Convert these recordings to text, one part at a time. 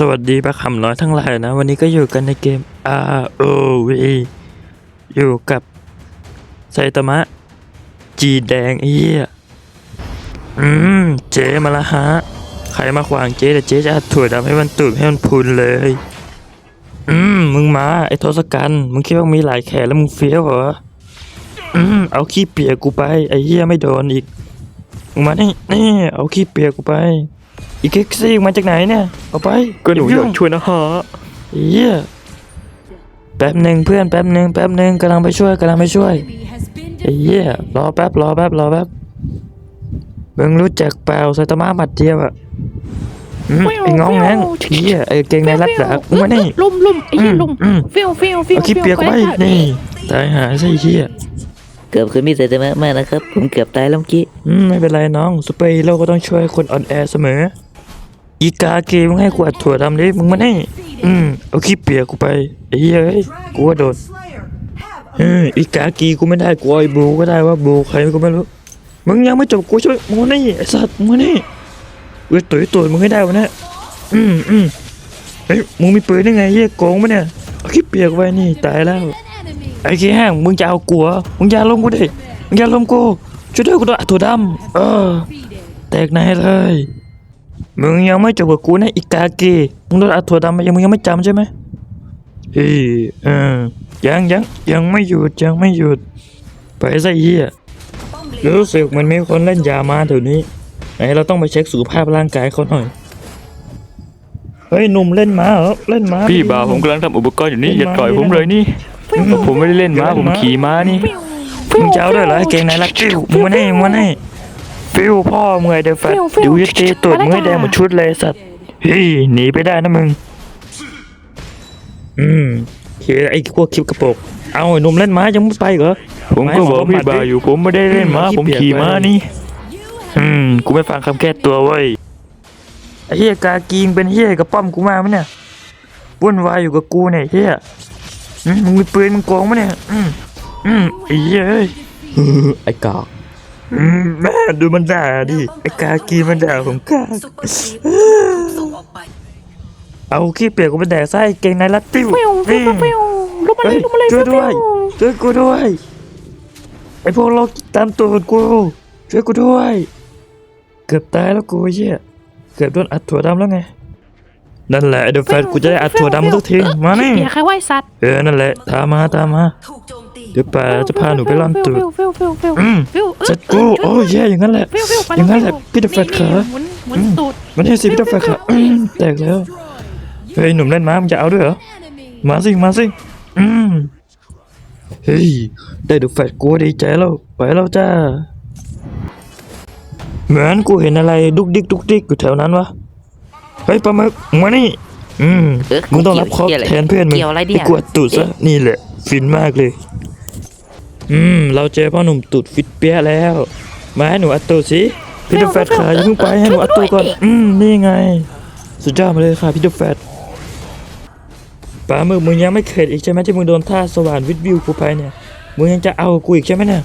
สวัสดีปะคำร้อยทั้งหลายนะ วันนี้ก็อยู่กันในเกม R O V อยู่กับไซตามะ จีแดงไอ้เหี้ยอืม เจ๊มาละฮะ ใครมาขวางเจ๊แต่เจ๊จะอัดถั่วดำให้มันตุ่มให้มันพุนเลย อืม มึงมา ไอ้ทศกัณฐ์มึงคิดว่ามีหลายแขนแล้วมึงเฟี้ยวเหรอ อืม เอาขี้เปียกกูไป ไอ้เหี้ยไม่โดนอีก มึงมานี่นี่เอาขี้เปียกกูไป อีกเค็กซี่มาจากไหนเนี่ย เอาไปก็หนูอยากช่วยนะฮะเหี้ยแป๊บหนึ่งเพื่อนแป๊บหนึ่งแป๊บหนึ่งกำลังไปช่วยกำลังไปช่วย has been ไอ้เหี้ยรอแป๊บรอแป๊บรอแป๊บมึงรู้จักเปล่าไซตามะหมัดเดียวอะอืมไอ้งองแงงเหี้ยไอ้เก่งในรัดดากมึงมานี่ลุ่มลุ่มไอ้เหี้ยอืมลุ่มอืมฟิวฟิวฟิวเอาขี้เปียกไว้ฟิวนี่ตายหาซะไอ้เหี้ยเกือบคุณมีเสตมะมากนะครับ ผมเกือบตายแล้วเมื่อกี้อืมไม่เป็นไรน้องซูเปอร์ฮีโร่ก็ต้องช่วยคนอ่อนแอเสมอ อีกาเกมึงให้กูอัดถั่วดำดิมึงมานี่อืมเอาขี้เปียกกูไปไอ้เหี้ยกูว่าโดนเอออีกากีกูไม่ได้กูไอ้บลูก็ได้ว่าบลูใครก็ไม่รู้มึงยังไม่จบกูใช่ไหมมึงมานี่ไอ้สัตว์มึงมานี่กูจะตุ๋ยตุ๋ยมึงให้ได้วะเนี่ยอืมอืมเฮ้ยมึงมีปืนได้ไงเฮียโกงปะเนี่ยเอาขี้เปียกไว้นี่ตายแล้วไอ้ขี้แห้งมึงจะเอากูเหรอมึงอย่าลงกูดิมึงอย่าลงกูช่วยด้วยกูด้วยถั่วดำเออแตกไหนเลย มึงยังไม่จบกับกูนะอีกากีมึงโดนอัดถั่วดำไปยังมึงยังไม่จำใช่ไหมเฮ้ยเออยังยังยังไม่หยุดยังไม่หยุด ไปซะเหี้ยรู้สึกเหมันมีคนเล่นยามาแถวนี้ ไหนเราต้องไปเช็คสุขภาพร่างกายเขาหน่อย เฮ้ยหนุ่มเล่นม้าเหรอเล่นม้าพี่ดีบ่าวผมกำลังทำอุปกรณ์อยู่นี่เล่อนย่าม้าต่อยผมเลยนี่ผมไม่ได้เล่นม้าผมขี่ม้านี่มึงจะเอาด้วยเหรอไอ้เก่งไหนรักฟิวมึงมาให้มึงมาให้ ฟิวพ่อมึงไอ้เดฟแฟตเดี๋ยวจะตีตูดมึงให้แดงหมดชุดเลยไอ้สัตว์เฮ้ยหนีไปได้นะมึง อืมเฮ้ยไอ้พวกคลิปกระโปรงเอาไอ้หนุ่มเล่นม้ายังไม่ไปเหรอผมก็บอกพี่บ่าวอยู่ผมไม่ได้เล่นม้าอืมผมขี่ม้านี่อืมกูไม่ฟังคำแก้ตัวเว้ยไอ้เฮียกากีงเป็นเฮียกับป้อมกูมาไหมเนี่ยวุ่นวายอยู่กับกูเนี่ยไอ้เฮียอืมมึงมีปืนมึงโกงไหมเนี่ยอืมอืมไอ้เฮียเอ้ยไอ้กอก อืมแม่ดูมันด่าดิไอ้กากีมันด่าผมกาเอาขี้เปียกกูไปแดกไส้เก่งในรัดติ้วฟิวฟิวฟิวลุกมาเลเฮ้ยยลุกมาเลยช่วยฟิด้วยช่วยกูด้วยไอ้พวกโลกตามตัวกูช่วยกูด้วย เกือบตายแล้วกูไอ้เหี้ยเกือบโดนอัดถั่วดำแล้วไงนั่นแหละไอ้เดอะแฟนกูจะได้อัดถั่วดำทุกทีมานี่อย่าใครไหวสัตว์เออนั่นแหละตามมาตามมาถูกโจมตีเดี๋ยวป่าจะพาหนูไปล่อนตูดฟิวฟิวฟิวฟิวอืมฟิวจัดกูโอ้ยแย่อย่างนั้นแหละฟิวฟิวไปอย่างนั้นแหละพี่เดอะแฟตขาหมุนหมุนตูดมันให้สิพี่เดอะแฟนขาอืมแตกแล้ว เฮ้ยหนุ่มเล่นม้ามึงจะเอาด้วยเหรอ enemy. มาสิมาสิอืมเฮ้ยได้ดูแฟดกูดีใจแล้วไปแล้วจ้า เหมือนกูเห็นอะไรดุกดิกดุกดิกอยู่แถวนั้นวะ เฮ้ยปลาหมึกมานี่อืมเออมึงต้องรับเคราะห์เกี่ยวอะไรแทนเพื่อนมึงเกี่ยวอะไรเนี่ยกวดตูดซะนี่แหละ ฟินมากเลย อืม เราเจอพ่อหนุ่มตูดฟิตเปี้ยแล้ว มาให้หนูอัดตูดสิพี่เดอะแฟดขาอย่าเพิ่งไปให้หนูอัดตูดก่อน อืม นี่ไง สุดยอดมาเลยค่ะพี่เดอะแฟดปลาหมึกมึงยังไม่เข็ดอีกใช่ไหมที่มึงโดนท่าสว่านวิดวิวกูไปเนี่ย มึงยังจะเอากูอีกใช่ไหมเนี่ย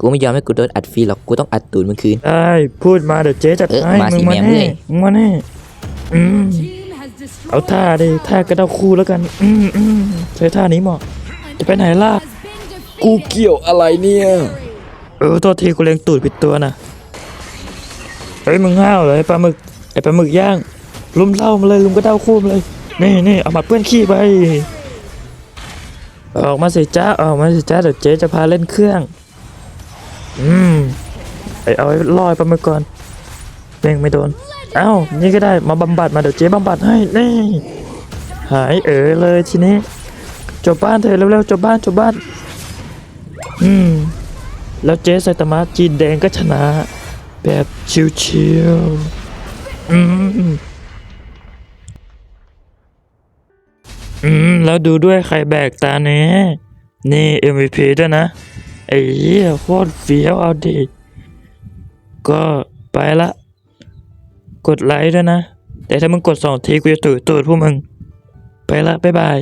กูไม่ยอมให้กูโดนอัดฟรีหรอก กูต้องอัดตูดมึงคืน ได้พูดมาเดี๋ยวเจ๊จัดเออให้มามึสิงมาแม่เมื่แน่อยมึงมาแน่อืม Team has destroyed. เอาท่าดิท่ากระเด้าคู่แล้วกัน อืมอืมใช้ท่านี้เหมาะ จะไปไหนล่ะ Has been defeated. กูเกี่ยวอะไรเนี่ย เออโทษทีกูเล็งตูดผิดตัวนะเฮ้ยมึงห้าวเลยปลาหมึกไอปลาหมึกย่าง ลุมเล่ามาเลยลุมกระเด้าคู่มาเลยนี่นี่เอามาเปื้อนขี้ไป ออกมาสิจ้าออกมาสิจ้าเดี๋ยวเจ๊จะพาเล่นเครื่อง อืมไอเอาไว้ลอยปลาหมึกก่อนเบ่งไม่โดน เอ้า นี่ก็ได้มาบำบัดมาเดี๋ยวเจ๊บำบัดให้นี่หายเอ๋เลยทีนี้จบบ้านเถอะเร็วๆจบบ้านจบบ้าน อืม แล้วเจ๊ไซตามะจีนแดงก็ชนะ แบบชิวๆอืม อืม แล้วดูด้วยใครแบกตาเนี้นี่ MVP ด้วยนะ ไอ้เหี้ยโคตรเฟี้ยวเอาดิ ก็ไปละ กดไลค์ด้วยนะ แต่ถ้ามึงกดสองทีกูจะตูดตูดพวกมึง ไปละ บ๊ายบาย